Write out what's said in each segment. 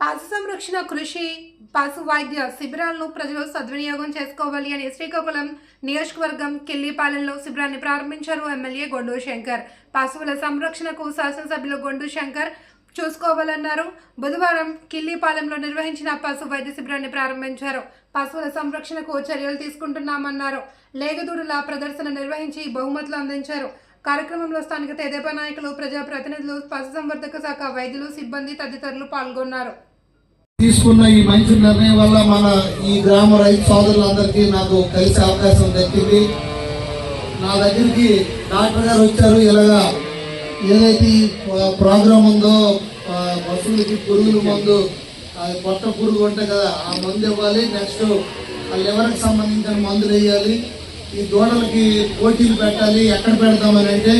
పశు సంరక్షణ కృషి పశు వైద్య శిబిరాలను ప్రజలు సద్వినియోగం చేసుకోవాలి అని శ్రీకాకుళం నియోజకవర్గం కిల్లిపాలెంలో శిబిరాన్ని ప్రారంభించారు ఎమ్మెల్యే గొండు శంకర్. పశువుల సంరక్షణకు శాసనసభ్యులు గొండు శంకర్ చూసుకోవాలన్నారు. బుధవారం కిల్లిపాలెంలో నిర్వహించిన పశు వైద్య శిబిరాన్ని ప్రారంభించారు. పశువుల సంరక్షణకు చర్యలు తీసుకుంటున్నామన్నారు. లేగదూడుల ప్రదర్శన నిర్వహించి బహుమతులు అందించారు. కార్యక్రమంలో స్థానిక తెదేపా నాయకులు ప్రజాప్రతినిధులు పశుసంవర్ధక శాఖ వైద్యులు సిబ్బంది తదితరులు పాల్గొన్నారు. తీసుకున్న ఈ మంచి నిర్ణయం వల్ల మన ఈ గ్రామ రైతు సోదరులందరికీ నాకు కలిసే అవకాశం దక్కింది. నా దగ్గరికి డాక్టర్ గారు వచ్చారు. ఇలాగా ఏదైతే ప్రోగ్రాం ప్రోగ్రామ్ ఉందో పశువులకి పురుగుల మందు అది పొట్ట పురుగు ఉంటాయి కదా ఆ మందు ఇవ్వాలి. నెక్స్ట్ ఆ లివర్కి సంబంధించిన మందులు వేయాలి. ఈ దూడలకి పోటీలు పెట్టాలి ఎక్కడ పెడతామని అంటే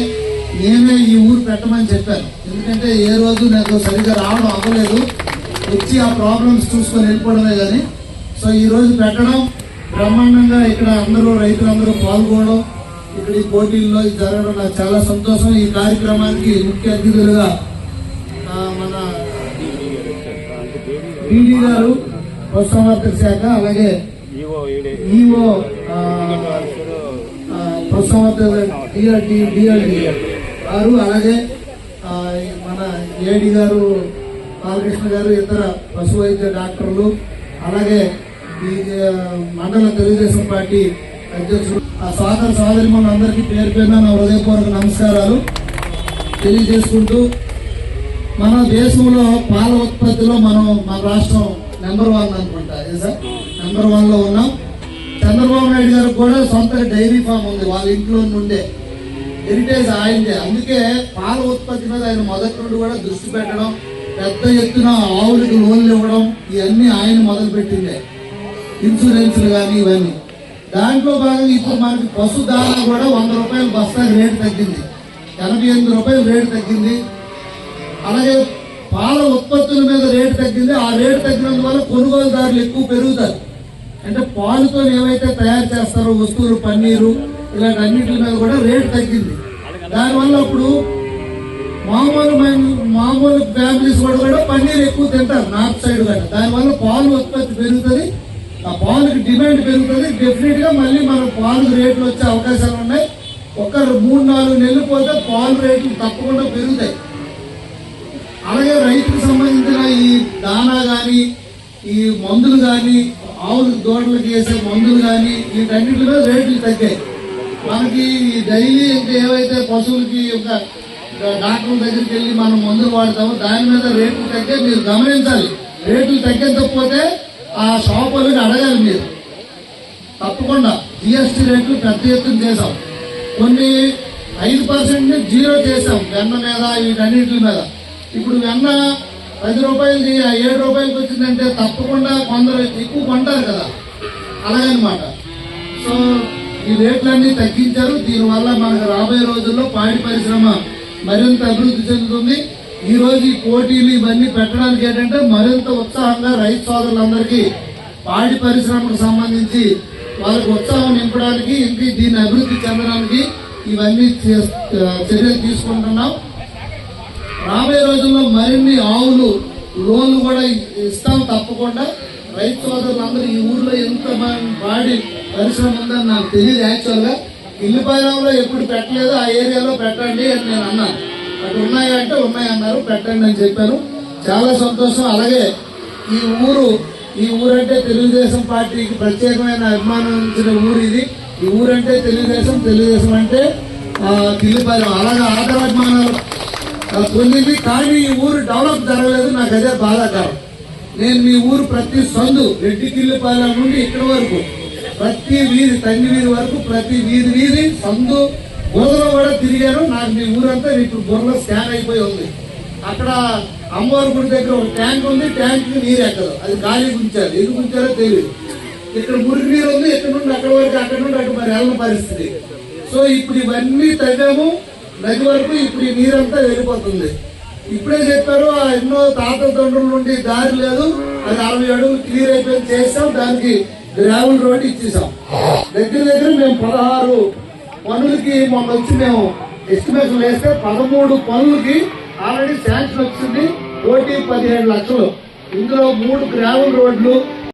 నేనే ఈ ఊరు పెట్టమని చెప్పాను. ఎందుకంటే ఏ రోజు నాకు సరిగ్గా రావడం అవ్వలేదు. వచ్చి ఆ ప్రాబ్లమ్స్ చూసుకొని వెళ్ళిపోవడమే కానీ సో ఈ రోజు పెట్టడం బ్రహ్మాండంగా ఇక్కడ అందరూ రైతులందరూ పాల్గొనడం ఇక్కడ ఈ పోటీల్లో జరగడం నాకు చాలా సంతోషం. ఈ కార్యక్రమానికి ముఖ్య అతిథులుగా మన డీడీ గారు పశుసంవర్ధక శాఖ అలాగే ఈవో ఈడే డిఆర్డి డిఆర్డి గారు అలాగే మన ఏడి గారు బాలకృష్ణ గారు ఇతర పశు వైద్య డాక్టర్లు అలాగే మండల తెలుగుదేశం పార్టీ అధ్యక్షుడు ఆ సోదర సోదరి అందరికీ పేరు పేరున నా హృదయపూర్వక నమస్కారాలు తెలియజేసుకుంటూ మన దేశంలో పాల ఉత్పత్తిలో మనం మన రాష్ట్రం నెంబర్ వన్ అనుకుంటా నెంబర్ వన్లో ఉన్నాం. చంద్రబాబు నాయుడు గారు కూడా సొంత డైరీ ఫామ్ ఉంది వాళ్ళ ఇంట్లో నుండే. హెరిటేజ్ ఆయనదే అందుకే పాల ఉత్పత్తి మీద ఆయన మొదటి నుండి కూడా దృష్టి పెట్టడం పెద్ద ఎత్తున ఆవులకు లోన్లు ఇవ్వడం ఇవన్నీ ఆయన మొదలు పెట్టిందే ఇన్సూరెన్స్లు కానీ ఇవన్నీ. దాంట్లో భాగంగా ఇప్పుడు మనకి పశు కూడా వంద రూపాయలు బస్తా రేటు తగ్గింది. ఎనభై ఎనిమిది రూపాయలు రేటు తగ్గింది. అలాగే పాల ఉత్పత్తుల మీద రేటు తగ్గింది. ఆ రేటు తగ్గినందువల్ల కొనుగోలుదారులు ఎక్కువ పెరుగుతారు. అంటే పాలుతో ఏవైతే తయారు చేస్తారో వస్తువులు పన్నీరు ఇలాంటి అన్నింటి మీద కూడా రేటు తగ్గింది. దానివల్ల అప్పుడు మామూలు మామూలు ఫ్యామిలీస్ కూడా కూడా పన్నీర్ ఎక్కువ తింటారు నార్త్ సైడ్ కూడా దానివల్ల పాలు ఉత్పత్తి పెరుగుతుంది ఆ పాలకు డిమాండ్ పెరుగుతుంది. డెఫినెట్గా మళ్ళీ మనం పాలు రేట్లు వచ్చే అవకాశాలు ఉన్నాయి. ఒక మూడు నాలుగు నెలలు పోతే పాలు రేట్లు తప్పకుండా పెరుగుతాయి. అలాగే రైతుకు సంబంధించిన ఈ దానా కానీ ఈ మందులు కానీ ఆవులు దూడలకు వేసే మందులు కానీ వీటన్నిటి మీద రేట్లు తగ్గాయి. మనకి ఈ డైలీ ఇంకా ఏవైతే పశువులకి ఒక డాక్టర్ దగ్గరికి వెళ్ళి మనం మందులు వాడతామో దాని మీద రేట్లు తగ్గే మీరు గమనించాలి. రేట్లు తగ్గకపోతే ఆ షాప్ అడగాలి మీరు. తప్పకుండా జిఎస్టీ రేట్లు పెద్ద ఎత్తున చేసాం కొన్ని ఐదు పర్సెంట్ని జీరో చేసాం వెన్న మీద వీటన్నిటి మీద. ఇప్పుడు వెన్న పది రూపాయలది ఏడు రూపాయలకి వచ్చిందంటే తప్పకుండా కొందరు ఎక్కువ కొంటారు కదా. అలాగనమాట. సో ఈ రేట్లన్నీ తగ్గించారు. దీనివల్ల మనకు రాబోయే రోజుల్లో పాడి పరిశ్రమ మరింత అభివృద్ధి చెందుతుంది. ఈ రోజు ఈ పోటీలు ఇవన్నీ పెట్టడానికి ఏంటంటే మరింత ఉత్సాహంగా రైతు సోదరులందరికీ పాడి పరిశ్రమకు సంబంధించి వాళ్ళకి ఉత్సాహం నింపడానికి ఇంటి దీన్ని అభివృద్ధి చెందడానికి ఇవన్నీ చే- చర్యలు తీసుకుంటున్నాం. రాబోయే రోజుల్లో మరిన్ని ఆవులు లోన్లు కూడా ఇస్తాం తప్పకుండా. రైతు సోదరులందరూ ఈ ఊర్లో ఎంత మంది పాడి పరిశ్రమ ఉందని నాకు తెలియదు యాక్చువల్గా. ఇల్లుపాయలంలో ఎప్పుడు పెట్టలేదు ఆ ఏరియాలో పెట్టండి అని నేను అన్నాను. అటు ఉన్నాయంటే ఉన్నాయన్నారు పెట్టండి అని చెప్పాను. చాలా సంతోషం. అలాగే ఈ ఊరు ఈ ఊరంటే తెలుగుదేశం పార్టీకి ప్రత్యేకమైన అభిమానం ఉంచిన ఊరు ఇది. ఈ ఊరంటే తెలుగుదేశం తెలుగుదేశం అంటే ఆ, అలాగే ఆదరాభిమానాలు పొందింది కానీ ఈ ఊరు డెవలప్ జరగలేదు నాకు అదే బాధాకరం నేను మీ ఊరు ప్రతి సందు రెడ్డి కిల్లిపాలెం నుండి ఇక్కడ వరకు ప్రతి వీధి తండ్రి వీధి వరకు ప్రతి వీధి వీధి సందు బుర్రలో కూడా తిరిగాను. నాకు మీ ఊరంతా ఇప్పుడు బుర్రలో స్కాన్ అయిపోయి ఉంది. అక్కడ అమ్మవారి గుడి దగ్గర ఒక ట్యాంక్ ఉంది ట్యాంక్ నీరు ఎక్కదు. అది ఖాళీ ఉంచారు ఎందుకు ఉంచారో తెలియదు ఇక్కడ మురికి నీరు ఉంది ఇక్కడ నుండి అక్కడ వరకు అక్కడ నుండి అటు మరి వెళ్ళిన పరిస్థితి. సో ఇప్పుడు ఇవన్నీ తగ్గాము నది వరకు ఇప్పుడు ఈ నీరంతా వెళ్ళిపోతుంది. ఇప్పుడే చెప్పారు ఆ ఎన్నో తాత తండ్రుల నుండి దారి లేదు. అది అరవై అడుగులు క్లియర్ అయిపోయింది చేసాం దానికి గ్రావెల్ రోడ్ ఇచ్చేసాం దగ్గర దగ్గర మేము పదహారు పనులకి మొన్న వచ్చి మేము ఎస్టిమేషన్ వేస్తే పదమూడు పనులకి ఆల్రెడీ శాంక్షన్ వచ్చింది కోటి పదిహేడు లక్షలు. ఇందులో మూడు గ్రావెల్ రోడ్లు